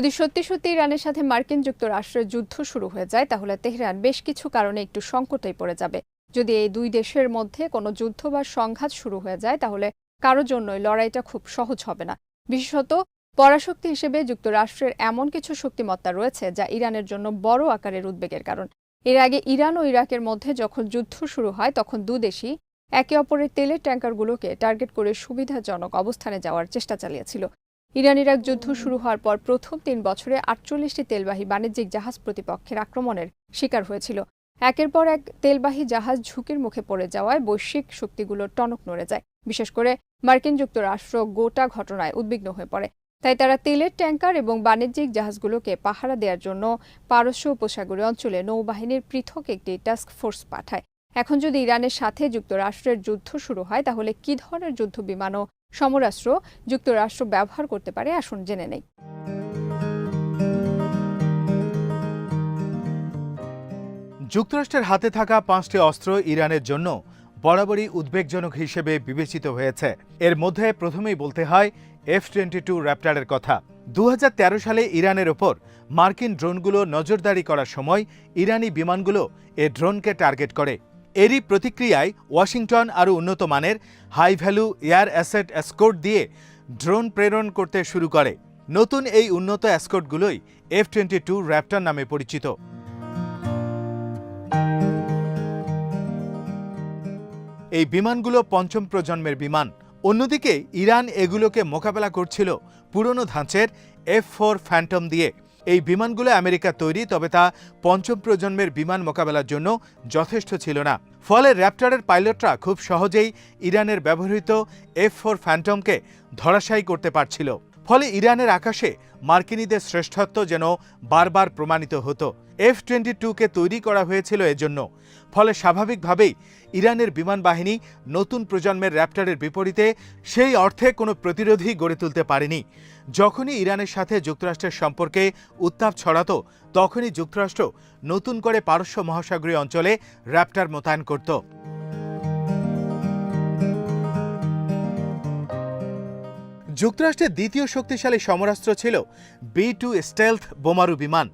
যদি সত্যি সত্যি ইরানের সাথে মার্কিন যুক্তরাষ্ট্রের যুদ্ধ শুরু হয়ে যায়, তাহলে তেহরান বেশ কিছু কারণে একটু সংকটেই পড়ে যাবে। যদি এই দুই দেশের মধ্যে কোনো যুদ্ধ বা সংঘাত শুরু হয়ে যায়, তাহলে কারোর জন্যই লড়াইটা খুব সহজ হবে না। বিশেষত পরাশক্তি হিসেবে যুক্তরাষ্ট্রের এমন কিছু শক্তিমত্তা রয়েছে, যা ইরানের জন্য বড় আকারের উদ্বেগের কারণ। এর আগে ইরান ও ইরাকের মধ্যে যখন যুদ্ধ শুরু হয়, তখন দুদেশই একে অপরের তেলের ট্যাঙ্কারগুলোকে টার্গেট করে সুবিধাজনক অবস্থানে যাওয়ার চেষ্টা চালিয়েছিল। ইরান ইরাক যুদ্ধ শুরু হওয়ার পর প্রথম তিন বছরে আটচল্লিশটি তেলবাহী বাণিজ্যিক জাহাজ প্রতিপক্ষের আক্রমণের শিকার হয়েছিল। একের পর এক তেলবাহী জাহাজ ঝুঁকির মুখে পড়ে যাওয়ায় বৈশ্বিক শক্তিগুলো টনক নড়ে যায়। বিশেষ করে মার্কিন যুক্তরাষ্ট্র গোটা ঘটনায় উদ্বিগ্ন হয়ে পড়ে। তাই তারা তেলের ট্যাঙ্কার এবং বাণিজ্যিক জাহাজগুলোকে পাহারা দেওয়ার জন্য পারস্য উপসাগরীয় অঞ্চলে নৌবাহিনীর পৃথক একটি টাস্ক ফোর্স পাঠায়। এখন যদি ইরানের সাথে যুক্তরাষ্ট্রের যুদ্ধ শুরু হয়, তাহলে কি ধরনের যুদ্ধ বিমান ও সমরাস্ত্র যুক্তরাষ্ট্র ব্যবহার করতে পারে, আসুন জেনে নেই। যুক্তরাষ্ট্রের হাতে থাকা পাঁচটি অস্ত্র ইরানের জন্য বরাবরই উদ্বেগজনক হিসেবে বিবেচিত হয়েছে। এর মধ্যে প্রথমেই বলতে হয়, এফ টোয়েন্টি টু র্যাপটারের কথা। দু হাজার তেরো সালে ইরানের ওপর মার্কিন ড্রোনগুলো নজরদারি করার সময় ইরানি বিমানগুলো এ ড্রোনকে টার্গেট করে। এরই প্রতিক্রিয়ায় ওয়াশিংটন আরও উন্নত মানের high value air asset escort দিয়ে ড্রোন প্রেরণ করতে শুরু করে। নতুন এই উন্নত অ্যাসকোর্টগুলোই এফ টোয়েন্টি টু র্যাপটার নামে পরিচিত। এই বিমানগুলো পঞ্চম প্রজন্মের বিমান। অন্যদিকে, ইরান এগুলোকে মোকাবেলা করছিল পুরনো ধাঁচের এফ ফোর ফ্যান্টম দিয়ে। এই বিমানগুলো আমেরিকা তৈরি, তবে তা পঞ্চম প্রজন্মের বিমান মোকাবেলার জন্য যথেষ্ট ছিল না। ফলে র্যাপটারের পাইলটরা খুব সহজেই ইরানের ব্যবহৃত এফ ফোর ফ্যান্টমকে ধরাশায়ী করতে পারছিল। ফলে ইরানের আকাশে মার্কিনীদের শ্রেষ্ঠত্ব যেন বারবার প্রমাণিত হতো। এফ টোয়েন্টি টুকে তৈরি করা হয়েছিল এজন্য। ফলে স্বাভাবিকভাবেই ইরানের বিমান বাহিনী নতুন প্রজন্মের র্যাপটারের বিপরীতে সেই অর্থে কোনো প্রতিরোধী গড়ে তুলতে পারেনি। যখনই ইরানের সাথে যুক্তরাষ্ট্রের সম্পর্কে উত্তাপ ছড়াতো, তখনই যুক্তরাষ্ট্র নতুন করে পারস্য মহাসাগরীয় অঞ্চলে র্যাপটার মোতায়েন করত। যুক্তরাষ্ট্রের দ্বিতীয় শক্তিশালী সমরাস্ত্র ছিল বি টু স্টেলথ বোমারু বিমান।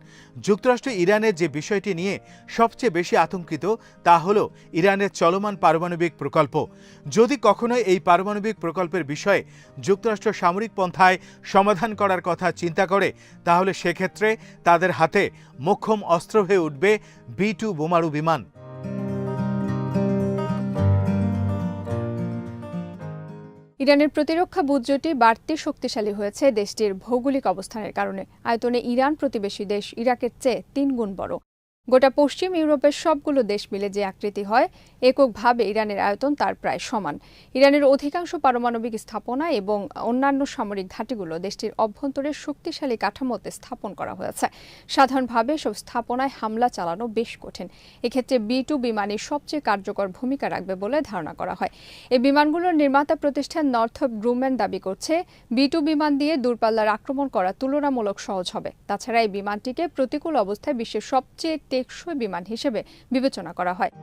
যুক্তরাষ্ট্র ইরানের যে বিষয়টি নিয়ে সবচেয়ে বেশি আতঙ্কিত, তা হল ইরানের চলমান পারমাণবিক প্রকল্প। যদি কখনো এই পারমাণবিক প্রকল্পের বিষয়ে যুক্তরাষ্ট্র সামরিক পন্থায় সমাধান করার কথা চিন্তা করে, তাহলে সেক্ষেত্রে তাদের হাতে মোক্ষম অস্ত্র হয়ে উঠবে বি টু বোমারু বিমান। ইরানের প্রতিরক্ষা বুদ্জটি বাড়তি শক্তিশালী হয়েছে দেশটির ভৌগোলিক অবস্থানের কারণে। আয়তনে ইরান প্রতিবেশী দেশ ইরাকের চেয়ে তিন গুণ বড়। গোটা পশ্চিম ইউরোপের সবগুলো দেশ মিলে যে আকৃতি হয়, এককভাবে ইরানের আয়তন তার প্রায় সমান। ইরানের অধিকাংশ পারমাণবিক স্থাপনা এবং অন্যান্য সামরিক ঘাঁটিগুলো দেশটির অভ্যন্তরে শক্তিশালী কাঠামোতে স্থাপন করা হয়েছে। সাধারণভাবে সব স্থাপনায় হামলা চালানো বেশ কঠিন। এক্ষেত্রে বি টু বিমানই সবচেয়ে কার্যকর ভূমিকা রাখবে বলে ধারণা করা হয়। এই বিমানগুলোর নির্মাতা প্রতিষ্ঠান নর্থপ গ্রুম্যান দাবি করছে, বি টু বিমান দিয়ে দূরপাল্লার আক্রমণ করা তুলনামূলক সহজ হবে। তাছাড়া এই বিমানটিকে প্রতিকূল অবস্থায় বিশ্বের সবচেয়ে টেকসই বিমান হিসেবে বিবেচনা করা হয়।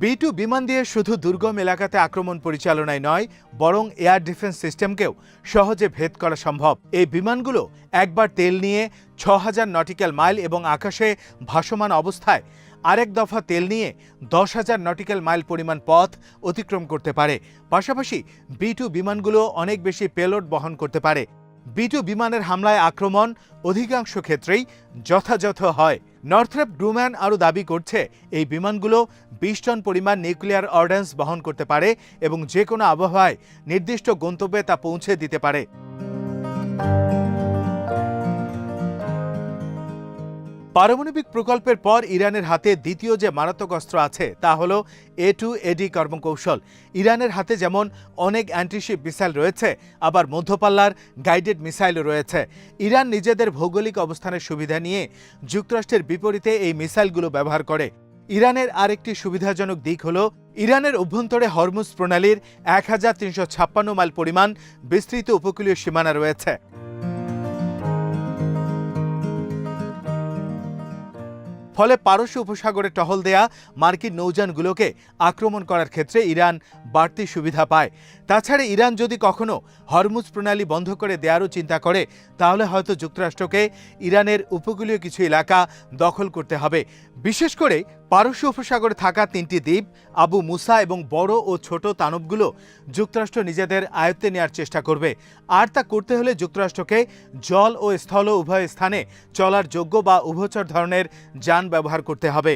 বি টু বিমান দিয়ে শুধু দুর্গম এলাকাতে আক্রমণ পরিচালনায় নয়, বরং এয়ার ডিফেন্স সিস্টেমকেও সহজে ভেদ করা সম্ভব। এই বিমানগুলো একবার তেল নিয়ে ছ হাজার নটিক্যাল মাইল এবং আকাশে ভাসমান অবস্থায় আরেক দফা তেল নিয়ে দশ হাজার নটিক্যাল মাইল পরিমাণ পথ অতিক্রম করতে পারে। পাশাপাশি বি টু বিমানগুলো অনেক বেশি পেলোড বহন করতে পারে। বিটু বিমানের হামলায় আক্রমণ অধিকাংশ ক্ষেত্রেই যথাযথ হয়। নর্থরেপ গ্রুম্যান আরও দাবি করছে, এই বিমানগুলো বিশ টন পরিমাণ নিউক্লিয়ার অর্ডেন্স বহন করতে পারে এবং যে কোনো আবহাওয়ায় নির্দিষ্ট গন্তব্যে তা পৌঁছে দিতে পারে। পারমাণবিক প্রকল্পের পর ইরানের হাতে দ্বিতীয় যে মারাত্মক অস্ত্র আছে, তা হল এ টু এডি কর্মকৌশল। ইরানের হাতে যেমন অনেক অ্যান্টিশিপ মিসাইল রয়েছে, আবার মধ্যপাল্লার গাইডেড মিসাইলও রয়েছে। ইরান নিজেদের ভৌগোলিক অবস্থানের সুবিধা নিয়ে যুক্তরাষ্ট্রের বিপরীতে এই মিসাইলগুলো ব্যবহার করে। ইরানের আরেকটি সুবিধাজনক দিক হল, ইরানের অভ্যন্তরে হরমুজ প্রণালীর এক হাজার তিনশো ছাপ্পান্ন মাইল পরিমাণ বিস্তৃত উপকূলীয় সীমানা রয়েছে। ফলে পারস্য উপসাগরে টহল দেয়া মার্কিন নৌযানগুলোকে আক্রমণ করার ক্ষেত্রে ইরান বাড়তি সুবিধা পায়। তাছাড়া ইরান যদি কখনো হরমুজ প্রণালী বন্ধ করে দেয়ারও চিন্তা করে, তাহলে হয়তো যুক্তরাষ্ট্রকে ইরানের উপকূলীয় কিছু এলাকা দখল করতে হবে। বিশেষ করে পারস্য উপসাগরে থাকা তিনটি দ্বীপ, আবু মুসা এবং বড় ও ছোট তানবগুলো যুক্তরাষ্ট্র নিজেদের আয়ত্তে নেওয়ার চেষ্টা করবে। আর তা করতে হলে যুক্তরাষ্ট্রকে জল ও স্থল উভয় স্থানে চলার যোগ্য বা উভচর ধরনের যান ব্যবহার করতে হবে।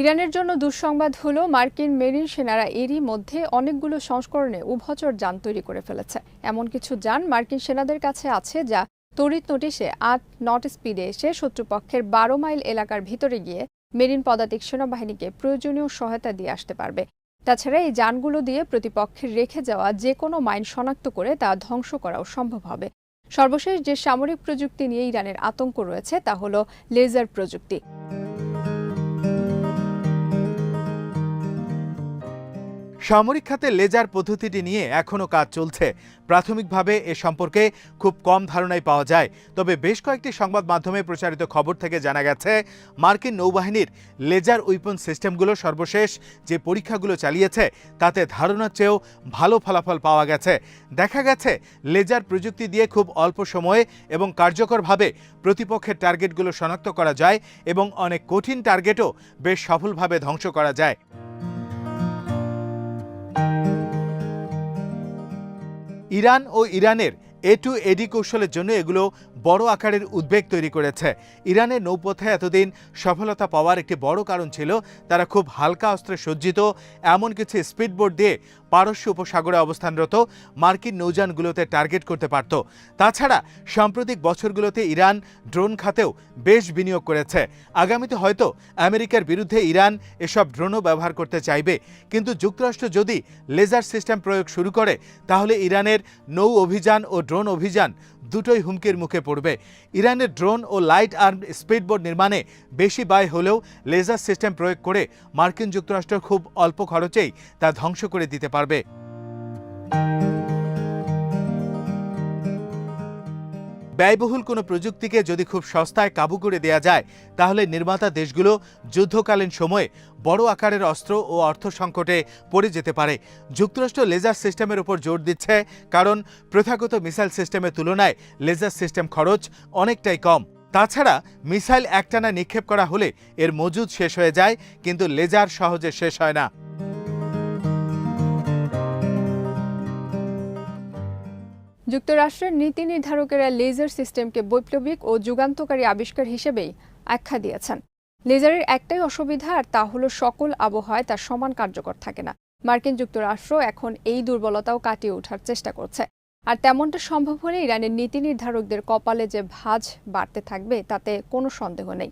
ইরানের জন্য দুঃসংবাদ হলো, মার্কিন মেরিন সেনারা এরই মধ্যে অনেকগুলো সংস্করণে উভচর যান তৈরি করে ফেলেছে। এমন কিছু যান মার্কিন সেনাদের কাছে আছে যা তড়িৎ নোটিশে আট নট স্পিডে এসে শত্রুপক্ষের বারো মাইল এলাকার ভিতরে গিয়ে মেরিন পদাতিক সেনাবাহিনীকে প্রয়োজনীয় সহায়তা দিয়ে আসতে পারবে। তাছাড়া এই যানগুলো দিয়ে প্রতিপক্ষের রেখে যাওয়া যে কোনো মাইন শনাক্ত করে তা ধ্বংস করাও সম্ভব হবে। সর্বশেষ যে সামরিক প্রযুক্তি নিয়ে ইরানের আতঙ্ক রয়েছে তা হলো লেজার প্রযুক্তি। সামরিক খাতে লেজার পদ্ধতিটি নিয়ে এখনও কাজ চলছে। প্রাথমিকভাবে এ সম্পর্কে খুব কম ধারণাই পাওয়া যায়। তবে বেশ কয়েকটি সংবাদ মাধ্যমে প্রচারিত খবর থেকে জানা গেছে, মার্কিন নৌবাহিনীর লেজার উইপন সিস্টেমগুলো সর্বশেষ যে পরীক্ষাগুলো চালিয়েছে, তাতে ধারণার চেয়েও ভালো ফলাফল পাওয়া গেছে। দেখা গেছে, লেজার প্রযুক্তি দিয়ে খুব অল্প সময়ে এবং কার্যকরভাবে প্রতিপক্ষের টার্গেটগুলো শনাক্ত করা যায় এবং অনেক কঠিন টার্গেটও বেশ সফলভাবে ধ্বংস করা যায়। ইরান ও ইরানের এ টু এডি কৌশলের জন্য এগুলো বড় আকারের উদ্বেগ তৈরি করেছে। ইরানের নৌপথে এতদিন সফলতা পাওয়ার একটি বড় কারণ ছিল, তারা খুব হালকা অস্ত্রে সজ্জিত, এমন কিছু স্পিডবোট দিয়ে পারস্য উপসাগরে অবস্থানরত মার্কিন নৌযানগুলোতে টার্গেট করতে পারত। তাছাড়া সাম্প্রতিক বছরগুলোতে ইরান ড্রোন খাতেও বেশ বিনিয়োগ করেছে। আগামীতে হয়তো আমেরিকার বিরুদ্ধে ইরান এসব ড্রোনও ব্যবহার করতে চাইবে। কিন্তু যুক্তরাষ্ট্র যদি লেজার সিস্টেম প্রয়োগ শুরু করে, তাহলে ইরানের নৌ অভিযান ও ড্রোন অভিযান দুটোই হুমকির মুখে পড়বে। ইরানের ড্রোন ও লাইট আর্ম স্পিডবোট নির্মাণে বেশি ব্যয় হলেও লেজার সিস্টেম প্রয়োগ করে মার্কিন যুক্তরাষ্ট্র খুব অল্প খরচেই তা ধ্বংস করে দিতে পারবে। ব্যয়বহুল কোনো প্রযুক্তিকে যদি খুব সস্তায় কাবু করে দেয়া যায়, তাহলে নির্মাতা দেশগুলো যুদ্ধকালীন সময়ে বড় আকারের অস্ত্র ও অর্থ সংকটে পড়ে যেতে পারে। যুক্তরাষ্ট্র লেজার সিস্টেমের উপর জোর দিচ্ছে, কারণ প্রথাগত মিসাইল সিস্টেমের তুলনায় লেজার সিস্টেম খরচ অনেকটাই কম। তাছাড়া মিসাইল একটানা নিক্ষেপ করা হলে এর মজুদ শেষ হয়ে যায়, কিন্তু লেজার সহজে শেষ হয় না। যুক্তরাষ্ট্রের নীতি নির্ধারকেরা লেজার সিস্টেমকে বৈপ্লবিক ও যুগান্তকারী আবিষ্কার হিসেবেই আখ্যা দিয়েছেন। লেজারের একটাই অসুবিধা, আর তা হলো সকল আবহাওয়ায় তার সমান কার্যকর থাকে না। মার্কিন যুক্তরাষ্ট্র এখন এই দুর্বলতাও কাটিয়ে ওঠার চেষ্টা করছে। আর তেমনটা সম্ভব হলে ইরানের নীতি নির্ধারকদের কপালে যে ভাঁজ বাড়তে থাকবে, তাতে কোনো সন্দেহ নেই।